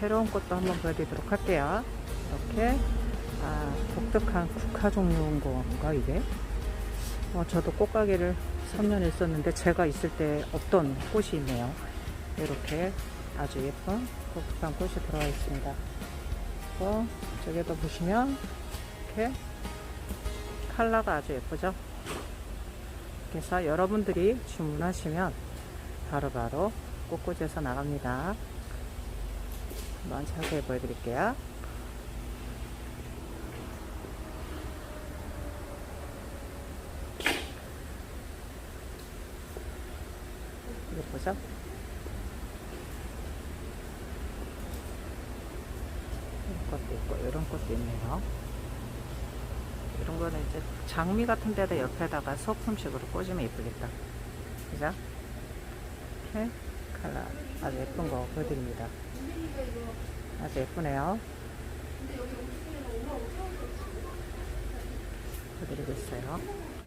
새로운 꽃도 한번 보여드리도록 할게요. 이렇게 아, 독특한 국화 종류인 건가 이게? 어, 저도 꽃가게를 3년 했었는데 제가 있을 때 없던 꽃이 있네요. 이렇게 아주 예쁜 독특한 꽃이 들어와 있습니다. 또 저기도 보시면 이렇게 컬러가 아주 예쁘죠? 그래서 여러분들이 주문하시면 바로바로 꽃꽂이에서 나갑니다. 한번 자세히 보여드릴게요. 예쁘죠? 이런 것도 있고, 이런 것도 있네요. 이런 거는 이제 장미 같은 데다 옆에다가 소품식으로 꽂으면 예쁘겠다. 그죠? 이렇게 컬러 아주 예쁜 거 보여드립니다. 아주 예쁘네요. 보여드리고 있어요.